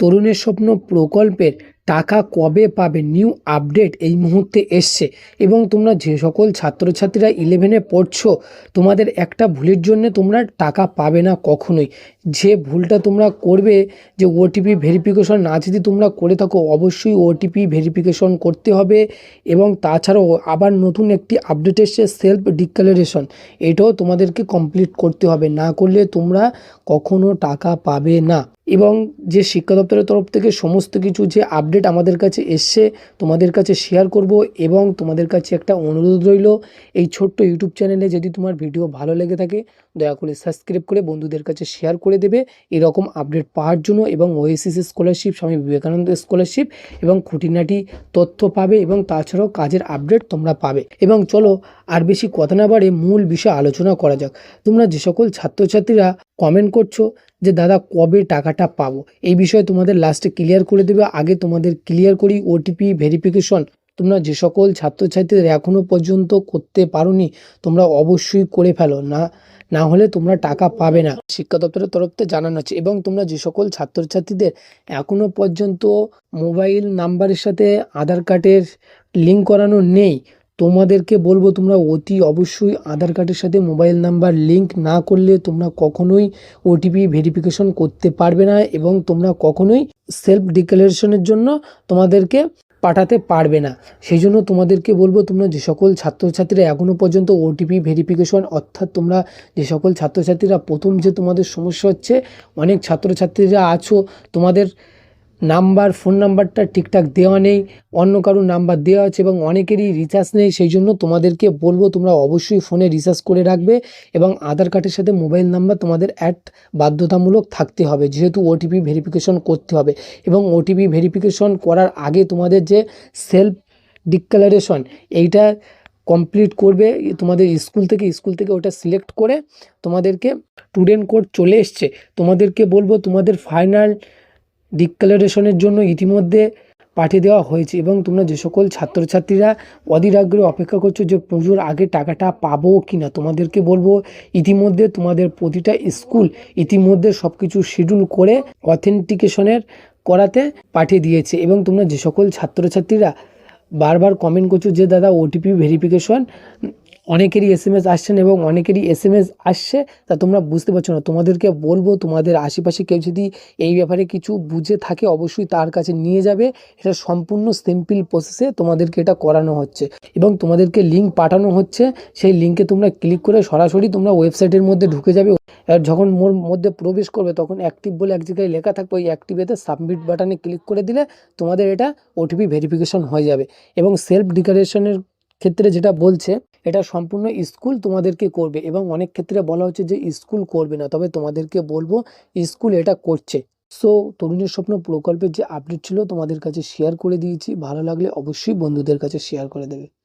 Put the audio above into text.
তরুণের স্বপ্ন প্রকল্পের টাকা কবে পাবে? নিউ আপডেট এই মুহূর্তে এসছে। এবং তোমরা যে সকল ছাত্রছাত্রীরা ইলেভেনে পড়ছো, তোমাদের একটা ভুলের জন্য তোমরা টাকা পাবে না কখনোই। যে ভুলটা তোমরা করবে, যে ওটিপি ভেরিফিকেশন না যদি তোমরা করে থাকো, অবশ্যই ওটিপি ভেরিফিকেশন করতে হবে। এবং তাছাড়াও আবার নতুন একটি আপডেট এসছে সেলফ ডিক্লারেশন এটাও তোমাদেরকে কমপ্লিট করতে হবে। না করলে তোমরা কখনো টাকা পাবে না। এবং যে শিক্ষা দপ্তরের তরফ থেকে সমস্ত কিছু যে আপডেট আমাদের কাছে এসছে, তোমাদের কাছে শেয়ার করব এবং তোমাদের কাছে একটা অনুরোধ রইল, এই ছোট্ট ইউটিউব চ্যানেলে যদি তোমার ভিডিও ভালো লেগে থাকে, দয়া করে সাবস্ক্রাইব করে বন্ধুদের কাছে শেয়ার করে দেবে। এরকম আপডেট পাওয়ার জন্য এবং oasis scholarship Swami Vivekananda scholarship এবং খুঁটিনাটি তথ্য পাবে এবং তাছাড়াও কাজের আপডেট তোমরা পাবে। এবং চলো আর বেশি কথা না বাড়ে মূল বিষয়ে আলোচনা করা যাক। তোমরা যে সকল ছাত্রছাত্রীরা কমেন্ট করছ যে, দাদা, কবে টাকাটা পাবো? এই বিষয়ে তোমাদের লাস্টে ক্লিয়ার করে দেবে। আগে তোমাদের ক্লিয়ার করি ওটিপি ভেরিফিকেশন তোমরা যে সকল ছাত্রছাত্রীদের এখনও পর্যন্ত করতে পারোনি, তোমরা অবশ্যই করে ফেলো। না না হলে তোমরা টাকা পাবে না। শিক্ষা দপ্তরের তরফ থেকে জানানো হচ্ছে এবং তোমরা যে সকল ছাত্রছাত্রীদের এখনও পর্যন্ত মোবাইল নাম্বারের সাথে আধার কার্ডের লিঙ্ক করানো নেই তোমাদেরকে বলব, তোমরা অতি অবশ্যই আধার কার্ডের সাথে মোবাইল নাম্বার লিঙ্ক না করলে তোমরা কখনোই ওটিপি ভেরিফিকেশন করতে পারবে না এবং তোমরা কখনোই সেলফ ডিক্লারেশনের জন্য তোমাদেরকে পাঠাতে পারবে না। সেই জন্য তোমাদেরকে বলব, তোমরা যে সকল ছাত্রছাত্রীরা এখনও পর্যন্ত ওটিপি ভেরিফিকেশন অর্থাৎ তোমরা যে সকল ছাত্রছাত্রীরা প্রথম যে তোমাদের সমস্যা হচ্ছে, অনেক ছাত্রছাত্রীরা আছো, তোমাদের নাম্বার, ফোন নাম্বারটা ঠিকঠাক দেওয়া নেই, অন্য কারোর নাম্বার দেওয়া আছে এবং অনেকেরই রিচার্জ নেই, সেই জন্য তোমাদেরকে বলব তোমরা অবশ্যই ফোনে রিচার্জ করে রাখবে এবং আধার কার্ডের সাথে মোবাইল নাম্বার তোমাদের অ্যাড বাধ্যতামূলক থাকতে হবে, যেহেতু ওটিপি ভেরিফিকেশন করতে হবে এবং ওটিপি ভেরিফিকেশন করার আগে তোমাদের যে সেলফ ডিক্লারেশন এইটা কমপ্লিট করবে, তোমাদের স্কুল থেকে স্কুল থেকে ওটা সিলেক্ট করে তোমাদেরকে স্টুডেন্ট কোড চলে এসছে, তোমাদেরকে বলব তোমাদের ফাইনাল ডিক্লারেশনের জন্য ইতিমধ্যে পাঠিয়ে দেওয়া হয়েছে এবং তোমরা যে সকল ছাত্রছাত্রীরা অধীর আগ্রহে অপেক্ষা করছ যে পুজোর আগে টাকাটা পাবো কি না তোমাদেরকে বলব ইতিমধ্যে তোমাদের প্রতিটা স্কুল ইতিমধ্যে সব কিছু শিডিউল করে অথেন্টিকেশনের করাতে পাঠিয়ে দিয়েছে এবং তোমরা যে সকল ছাত্রছাত্রীরা বারবার কমেন্ট করছ যে, দাদা ওটিপি ভেরিফিকেশন অনেকেরই এস এম এস আসছেন এবং অনেকেরই এস এম এস আসছে তা তোমরা বুঝতে পারছ না। তোমাদেরকে বলব, তোমাদের আশেপাশে কেউ যদি এই ব্যাপারে কিছু বুঝে থাকে অবশ্যই তার কাছে নিয়ে যাবে। এটা সম্পূর্ণ সিম্পল প্রসেসে তোমাদেরকে এটা করানো হচ্ছে এবং তোমাদেরকে লিঙ্ক পাঠানো হচ্ছে। সেই লিঙ্কে তোমরা ক্লিক করে সরাসরি তোমরা ওয়েবসাইটের মধ্যে ঢুকে যাবে। আর যখন মোর মধ্যে প্রবেশ করবে তখন অ্যাক্টিভ বলে এক জায়গায় লেখা থাকবে। ওই অ্যাক্টিভেতে সাবমিট বাটনে ক্লিক করে দিলে তোমাদের এটা ওটিপি ভেরিফিকেশন হয়ে যাবে এবং সেলফ ডিক্লারেশনের ক্ষেত্রে যেটা বলছে এটা সম্পূর্ণ স্কুল তোমাদেরকে করবে এবং অনেক ক্ষেত্রে বলা হচ্ছে যে স্কুল করবে না, তবে তোমাদেরকে বলব স্কুল এটা করছে। সো তরুণের স্বপ্ন প্রকল্পের যে আপডেট ছিল তোমাদের কাছে শেয়ার করে দিয়েছি, ভালো লাগলে অবশ্যই বন্ধুদের কাছে শেয়ার করে দেবে।